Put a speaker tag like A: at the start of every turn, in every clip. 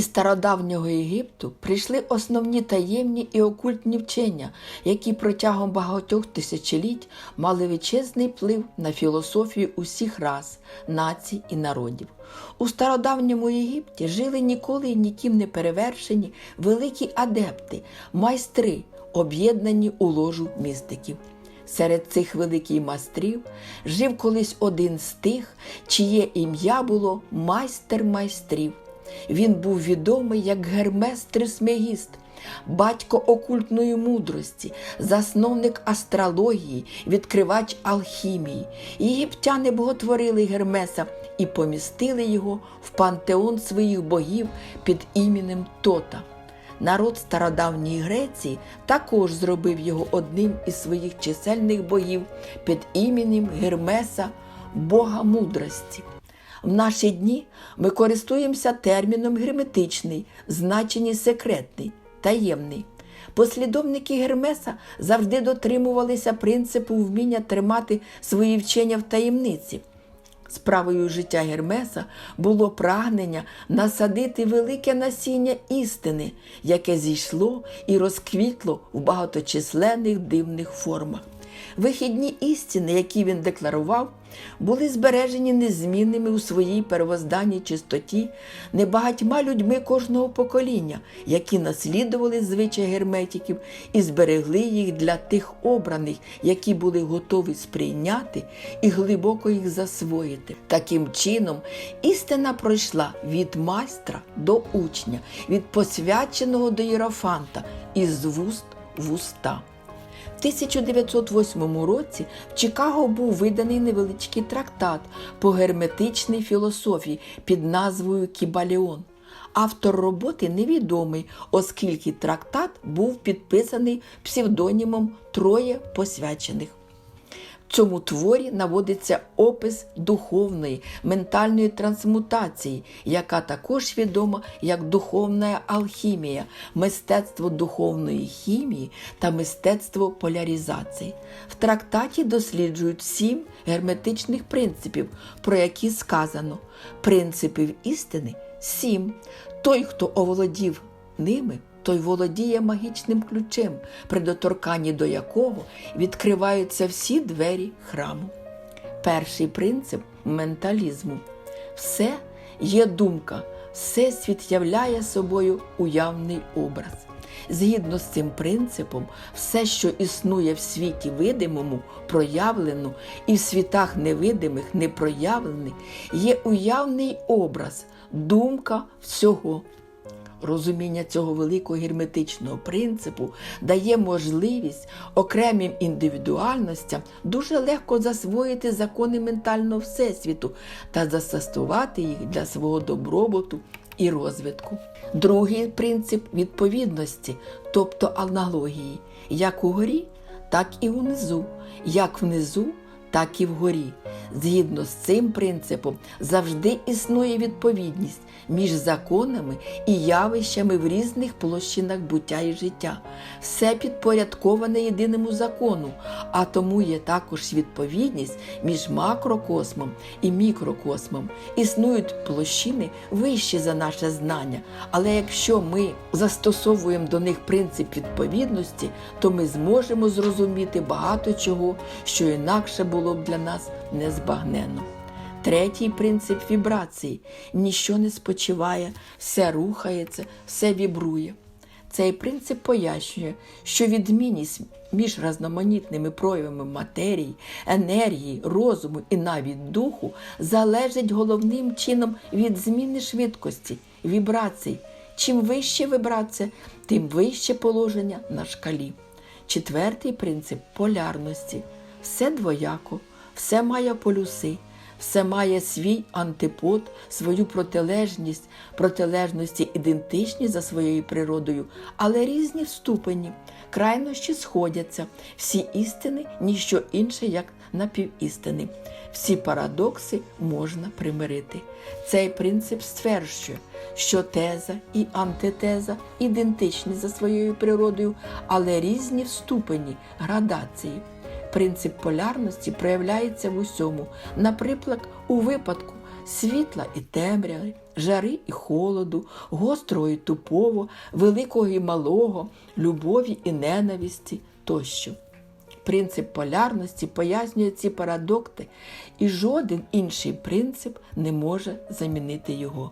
A: Із стародавнього Єгипту прийшли основні таємні і окультні вчення, які протягом багатьох тисячоліть мали величезний вплив на філософію усіх рас, націй і народів. У стародавньому Єгипті жили ніколи і ніким не перевершені великі адепти, майстри, об'єднані у ложу містиків. Серед цих великих майстрів жив колись один з тих, чиє ім'я було майстер майстрів. Він був відомий як Гермес Трисмегіст, батько окультної мудрості, засновник астрології, відкривач алхімії. Єгиптяни боготворили Гермеса і помістили його в пантеон своїх богів під іменем Тота. Народ стародавньої Греції також зробив його одним із своїх чисельних богів під іменем Гермеса, Бога мудрості. В наші дні ми користуємося терміном герметичний, значенні секретний, таємний. Послідовники Гермеса завжди дотримувалися принципу вміння тримати свої вчення в таємниці. Справою життя Гермеса було прагнення насадити велике насіння істини, яке зійшло і розквітло в багаточисленних дивних формах. Вихідні істини, які він декларував, були збережені незмінними у своїй первозданній чистоті небагатьма людьми кожного покоління, які наслідували звичай герметиків і зберегли їх для тих обраних, які були готові сприйняти і глибоко їх засвоїти. Таким чином, істина пройшла від майстра до учня, від посвяченого до єрофанта, із вуст в уста. В 1908 році в Чикаго був виданий невеличкий трактат по герметичній філософії під назвою Кібаліон. Автор роботи невідомий, оскільки трактат був підписаний псевдонімом Троє посвячених. Цьому творі наводиться опис духовної, ментальної трансмутації, яка також відома як духовна алхімія, мистецтво духовної хімії та мистецтво поляризації. В трактаті досліджують сім герметичних принципів, про які сказано: принципів істини сім. Той, хто оволодів ними, той володіє магічним ключем, при доторканні до якого відкриваються всі двері храму. Перший принцип менталізму. Все є думка, всесвіт являє собою уявний образ. Згідно з цим принципом, все, що існує в світі видимому, проявлено, і в світах невидимих, непроявлених, є уявний образ, думка всього. Розуміння цього великого герметичного принципу дає можливість окремим індивідуальностям дуже легко засвоїти закони ментального всесвіту та застосувати їх для свого добробуту і розвитку. Другий принцип відповідності, тобто аналогії, як угорі, так і внизу, як внизу, так і вгорі. Згідно з цим принципом завжди існує відповідність між законами і явищами в різних площинах буття і життя. Все підпорядковане єдиному закону, а тому є також відповідність між макрокосмом і мікрокосмом. Існують площини вищі за наше знання, але якщо ми застосовуємо до них принцип відповідності, то ми зможемо зрозуміти багато чого, що інакше було б для нас незбагненно. Третій принцип вібрації. Ніщо не спочиває, все рухається, все вібрує. Цей принцип пояснює, що відмінність між різноманітними проявами матерії, енергії, розуму і навіть духу залежить головним чином від зміни швидкості, вібрацій. Чим вище вібрація, тим вище положення на шкалі. Четвертий принцип полярності. Все двояко, все має полюси, все має свій антипод, свою протилежність, протилежності ідентичні за своєю природою, але різні ступені, крайнощі сходяться, всі істини ніщо інше, як напівістини. Всі парадокси можна примирити. Цей принцип стверджує, що теза і антитеза ідентичні за своєю природою, але різні в ступені градації. Принцип полярності проявляється в усьому, наприклад, у випадку світла і темряви, жари і холоду, гострого і тупого, великого і малого, любові і ненависті тощо. Принцип полярності пояснює ці парадокти, і жоден інший принцип не може замінити його.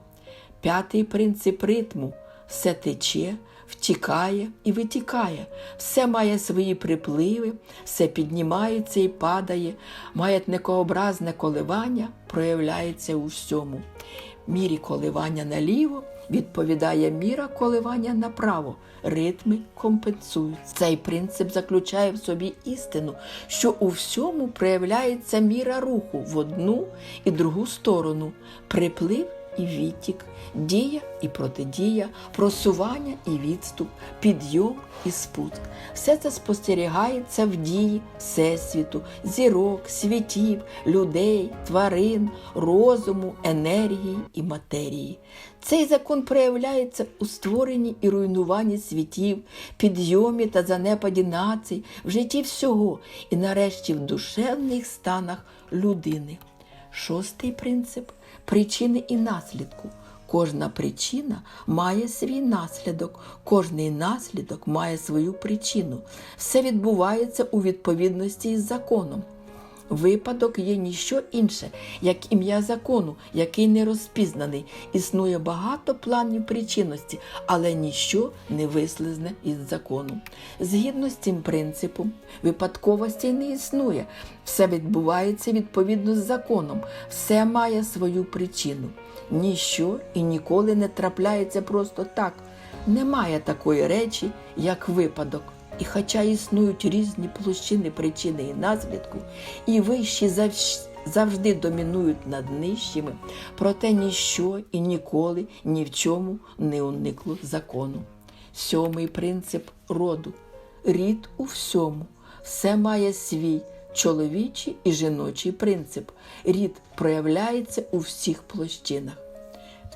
A: П'ятий принцип ритму все тече, втікає і витікає, все має свої припливи, все піднімається і падає, маятникообразне коливання проявляється у всьому. Мірі коливання наліво відповідає міра коливання направо. Ритми компенсують. Цей принцип заключає в собі істину, що у всьому проявляється міра руху в одну і другу сторону, приплив і відтік, дія і протидія, просування і відступ, підйом і спуск. Все це спостерігається в дії Всесвіту, зірок, світів, людей, тварин, розуму, енергії і матерії. Цей закон проявляється у створенні і руйнуванні світів, підйомі та занепаді націй, в житті всього і нарешті в душевних станах людини. Шостий принцип причини і наслідку. Кожна причина має свій наслідок, кожний наслідок має свою причину. Все відбувається у відповідності із законом. Випадок є ніщо інше, як ім'я закону, який не розпізнаний. Існує багато планів причинності, але ніщо не вислизне із закону. Згідно з цим принципом, випадковості не існує. Все відбувається відповідно з законом, все має свою причину. Ніщо і ніколи не трапляється просто так. Немає такої речі, як випадок. І хоча існують різні площини причини і наслідку, і вищі завж- завжди домінують над нижчими, проте ніщо і ніколи ні в чому не уникло закону. Сьомий принцип роду. Рід у всьому. Все має свій чоловічий і жіночий принцип. Рід проявляється у всіх площинах.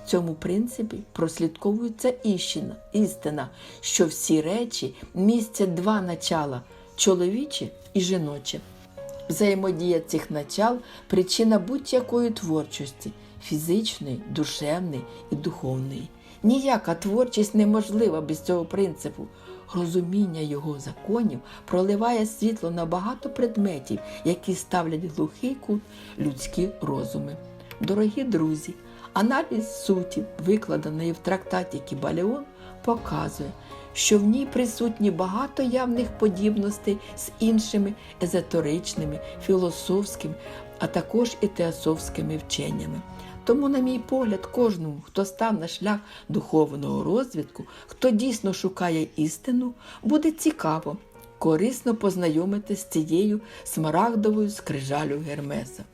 A: В цьому принципі прослідковується істина, істина, що всі речі містять два начала чоловіче і жіноче. Взаємодія цих начал причина будь-якої творчості фізичної, душевної і духовної. Ніяка творчість неможлива без цього принципу. Розуміння його законів проливає світло на багато предметів, які ставлять глухий кут людські розуми. Дорогі друзі, аналіз суті, викладеної в трактаті Кібалеон, показує, що в ній присутні багато явних подібностей з іншими езотеричними, філософськими, а також і теософськими вченнями. Тому, на мій погляд, кожному, хто став на шлях духовного розвитку, хто дійсно шукає істину, буде цікаво, корисно познайомитися з цією смарагдовою скрижалю Гермеса.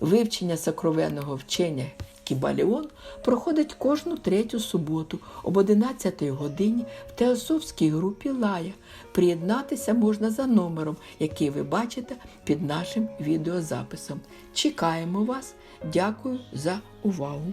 A: Вивчення сокровенного вчення Кібаліон проходить кожну третю суботу об 11 годині в теософській групі Лая. Приєднатися можна за номером, який ви бачите під нашим відеозаписом. Чекаємо вас. Дякую за увагу!